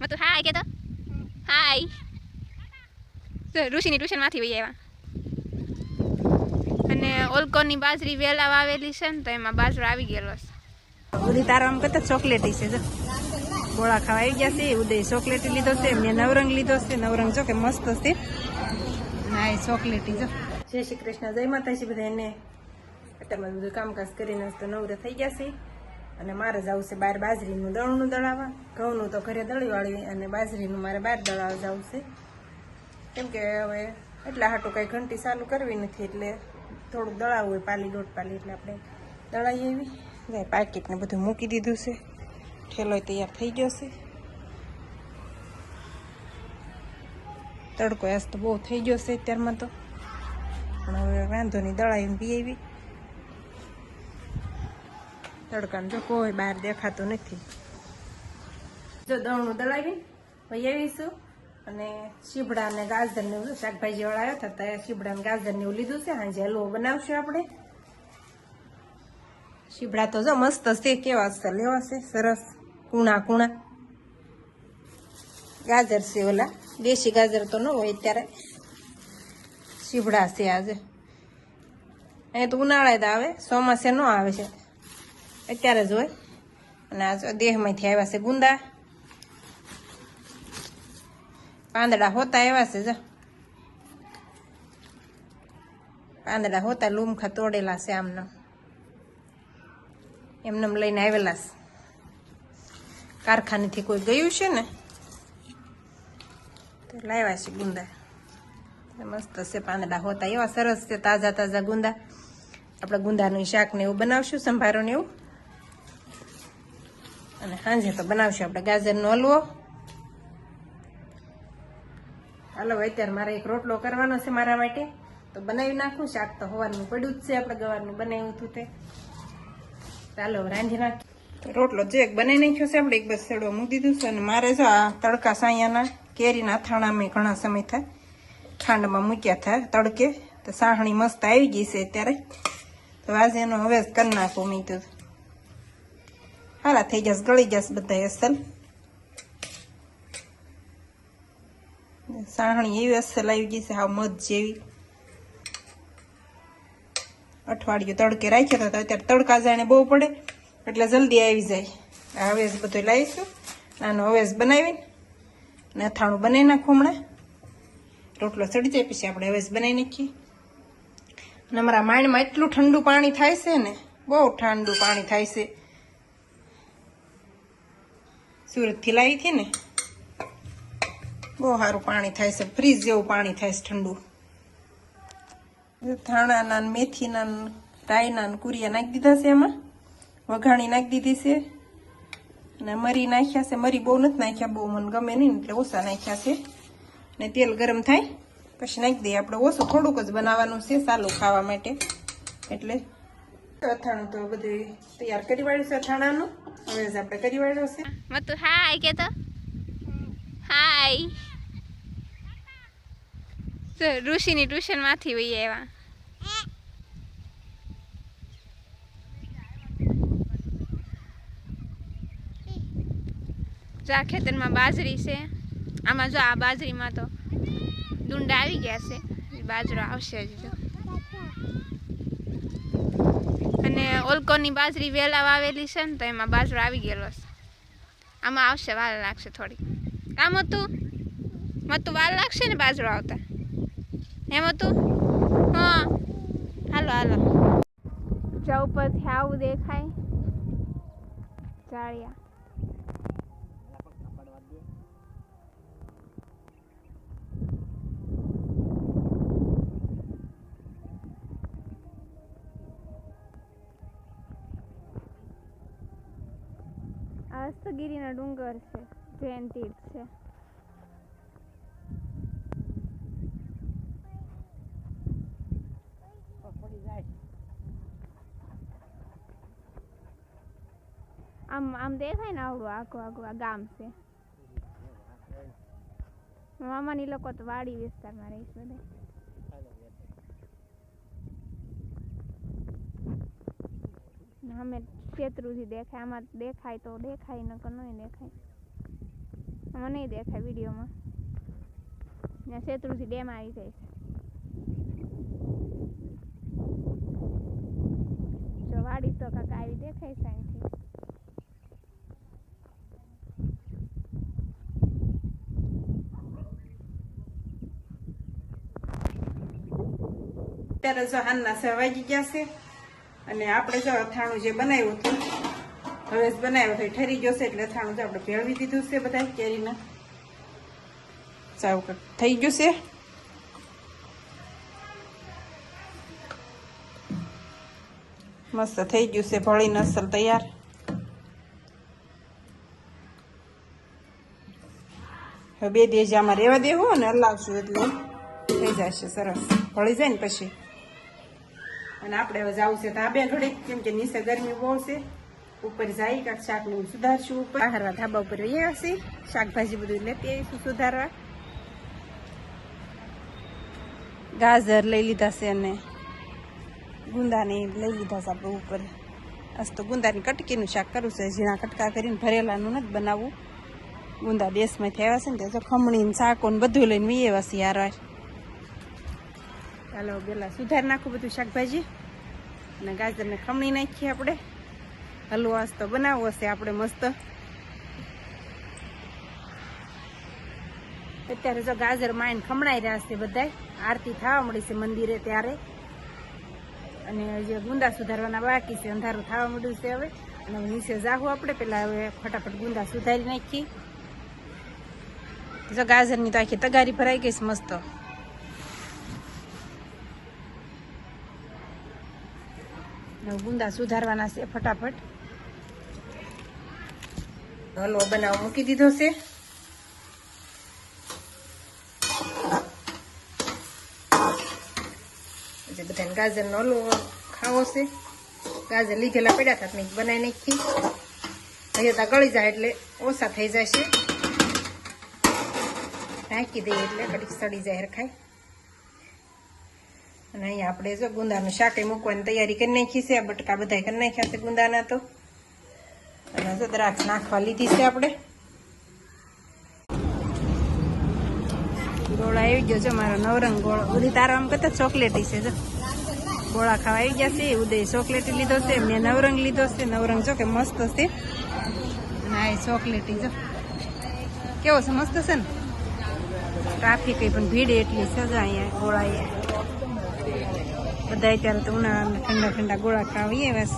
મતું હાય કે તો હાય ઋષિની ટ્યુશનમાંથી વહી આવ્યા અને ઓલકોની બાજરી વેલા વાવેલી છે ને તો એમાં બાજરો આવી ગયેલો છે ઉદી તારો આમ કરતા ચોકલેટી છે જો ગોળા ખાવા આવી ગયા છે ઉદય ચોકલેટી લીધો છે મેં નવરંગ લીધો છે નવરંગ જો કે મસ્ત છે ના એ ચોકલેટી જો જય શ્રી કૃષ્ણ જય માતાજી બધા એને અત્યારમાં બધું કામકાજ કરીને તો નવરે થઈ ગયા છે અને મારે જવું છે બહાર બાજરીનું દળનું દળાવવા. ઘઉંનું તો ઘરે દળી વાળી અને બાજરીનું મારે બહાર દળાવવા જવું છે. કેમ કે હવે એટલા હાટું કંઈ ઘંટી ચાલુ કરવી નથી એટલે થોડુંક દળાવવું હોય, પાલી દોઢ પાલી એટલે આપણે દળાઈ એવી જાય પાકીટને બધું મૂકી દીધું છે. ઠેલો તૈયાર થઈ ગયો છે. તડકો આજ તો બહુ થઈ ગયો છે અત્યારમાં તો. પણ હવે વાંધો નહીં દળાવીને પી આવી. તડકાનું. જો કોઈ બહાર દેખાતું નથી. જો દળનું દળાવી પછી આવીશું. અને શીબડા અને ગાજર ને એવું શાકભાજી વાળા આવ્યા હતા ત્યાં શીબડા ને ગાજર ને એવું લીધું છે. હાંજે હલવો બનાવશું આપણે. શીબડા તો જો મસ્ત છે, કેવા છે, લેવા છે, સરસ. કુણા કુણા. ગાજર છે ઓલા. દેશી ગાજર તો ન હોય અત્યારે. શીબડા છે આજે. અહીંયા તો ઉનાળા જ આવે, ચોમાસે ન આવે છે. અત્યારે જ હોય. અને આ દેહમાંથી આવ્યા છે ગુંદા. પાંદડા હોતા એવા છે, જો. પાંદડા હોતા લૂમખા તોડેલા છે આમના. એમને એમ લઈને આવેલા છે. કારખાનેથી કોઈ ગયું છે ને? તો લાવ્યા છે ગુંદા. મસ્ત છે, પાંદડા હોતા એવા સરસ છે, તાજા તાજા ગુંદા. આપણે ગુંદાનું શાક ને એવું બનાવશું સંભારો ને એવું. અને સાંજે તો બનાવશું આપણે ગાજરનો હલવો. હાલો અત્યારે મારે એક રોટલો કરવાનો છે મારા માટે. તો બનાવી નાખું, શાક તો હોવાનું પડ્યું જ છે, આપણે ગવારનું બનાવ્યું હતું તે. ચાલો રાંધી નાખ રોટલો જે એક બનાવી નાખ્યો છે, આપણે એક બસ સેડો મૂકી દીધું છે અને મારે જો આ તડકા સાયાના, કેરીના અથાણા મેં ઘણા સમય થાય. ખાંડમાં મૂક્યા થાય તડકે. તો સાહણી મસ્ત આવી ગઈ છે અત્યારે. તો આજે એનો હવે કરી નાખું મેં તો હારા થઈ જશે ગળી જશે બધા અસલ સાહણી એવી અસલ આવી ગઈ છે હાવ મધ જેવી અઠવાડિયું તડકે રાખ્યો હતો અત્યારે તડકા જાણે બહુ પડે એટલે જલ્દી આવી જાય આ હવેસ બધું લાવીશું નાનો હવેસ બનાવીને ને અથાણું બનાવી નાખું હમણાં રોટલો ચડી જાય પછી આપણે હવેસ બનાવી નાખીએ અને અમારા માઇન્ડમાં એટલું ઠંડુ પાણી થાય છે ને બહુ ઠંડુ પાણી થાય છે સુરતથી લાવી હતી ને? બહુ સારું પાણી થાય છે. ફ્રીજ જેવું પાણી થાય છે ઠંડુ. ધાણાના મેથીના રાયના કુરિયા નાખી દીધા છે એમાં. વઘાણી નાખી દીધી છે. અને મરી નાખ્યા છે. મરી બહુ નથી નાખ્યા, બહુ મને ગમે નહીં એટલે ઓછા નાખ્યા છે. ને તેલ ગરમ થાય, પછી નાખી દઈએ. આપણે ઓછું થોડુંક જ બનાવવાનું છે સાલું ખાવા માટે. એટલે અથાણું તો બધું તૈયાર કરી વાળ્યું છે અથાણાનું. હવે આપણે કરી વાળ્યો છે મતું હાય કે તો ઋષિની ટ્યુશનમાંથી ખેતરમાં બાજરી છે. આમાં જો આ બાજરીમાં તો ડુંડા આવી ગયા છે. બાજરો આવશે હજી અને ઓલકોની બાજરી વેલા વાવેલી છે ને તો એમાં બાજરો આવી ગયેલો છે. આમાં આવશે વાર લાગશે થોડી. આમ હતું મતું વાર લાગશે ને બાજરો આવતા? એમ હતું હા. હાલો હાલો. જા ઉપરથી આવું દેખાય. જાળિયા. હસ્તગીરીના ડુંગર છે, જૈન તીર્થ છે. આમ આમ દેખાય ને આવડું આખું આખું આ ગામ છે. મામાની લોકો તો વાડી વિસ્તારમાં રહીશ બધા. અમે શેત્રુથી દેખાય, આમાં દેખાય તો દેખાય, નકર નહીં દેખાય. આમાં નહીં દેખાય વિડીયોમાં. ત્યાં શેત્રુજી ડેમ આવી જાય છે. જો વાડી તો કાકા આવી દેખાય છે અહીંથી. અત્યારે જો હાનના સ ગયા છે. અને આપણે જો અથાણું જે બનાવ્યું હતું, હવે બનાવ્યું હતું ઠરી ગયો છે એટલે અથાણું જો આપણે ભેળવી દીધું છે બધા કેરીના. સાવ થઈ ગયું છે. મસ્ત થઈ ગયું છે ભળી નસલ તૈયાર. હવે બે દિવસ આમાં રહેવા દેવું અને હલાવશું એટલે થઈ જશે સરસ. ભળી જાય ને પછી. અને આપણે હવે જવું છે ધાબે ઘડીક, કેમ કે નીચે ગરમી બહુ છે. ઉપર જાય કાંઈક શાકનું સુધારશું ઉપર. બહારના ધાબા ઉપર વહી હશે. શાકભાજી બધું લેતી આવીશું સુધારવા. ગાજર લઈ લીધા છે અને ગુંદાને લઈ લીધા છે આપણે ઉપર. આજ તો ગુંદાની કટકીનું શાક કરવું છે. ઝીણા કટકા કરીને ભરેલાનું નથી બનાવવું. ગુંદા દેશમાંથી આવ્યા છે ને તો ખમણીને શાકો ને બધું લઈને વી આવ્યા છે યાર વાર. ચાલો પેલા સુધાર નાખું બધું શાકભાજી. અને ગાજરને ખમણી નાખીએ આપણે. હલવો આજ તો બનાવવો હશે આપણે મસ્ત. અત્યારે જો ગાજર માઇન ખમણાઈ રહ્યા છે બધા આરતી થવા મળી છે મંદિરે ત્યારે. અને જે ગુંદા સુધારવાના બાકી છે, અંધારું થવા મળ્યું છે હવે. અને નીચે જાહું આપણે, પેલા હવે ફટાફટ ગુંદા સુધારી નાખી જો ગાજરની તો આખી તગારી ભરાઈ ગઈ છે મસ્ત. ગુંદા સુધારવાના છે ફટાફટ. હલવો બનાવ, મૂકી દીધો છે. પછી બધાને ગાજરનો હલવો ખાવો છે. ગાજર લીધેલા પડ્યા હતા, મેં બનાવી નાખી. અહીંયા ત્યાં ગળી જાય એટલે ઓછા થઈ છે ઢાંકી દઈએ એટલે કડીક સડી જાય રખાય અને અહીંયા આપણે જો ગુંદાનું શાકે મૂકવાની તૈયારી કરી નાખી છે બટકા બધા કરી નાખ્યા છે ગુંદાના તો. અને જો દ્રાક્ષ નાખવા લીધી છે આપણે. ગોળા આવી ગયો છે, મારો નવરંગ ગોળો. બધી તારો આમ કરતા ચોકલેટી છે, જો. ગોળા ખાવા આવી ગયા છે ઉદય ચોકલેટી લીધો છે, મેં નવરંગ લીધો છે. નવરંગ જો કે મસ્ત છે. અને આ ચોકલેટી, જો. કેવો છે, મસ્ત છે ને? ટ્રાફિક પણ ભીડ એટલી છે અહીંયા ગોળા બધા અત્યારે તો ઉનાળામાં ઠંડા ઠંડા ગોળા ખાવીએ બસ.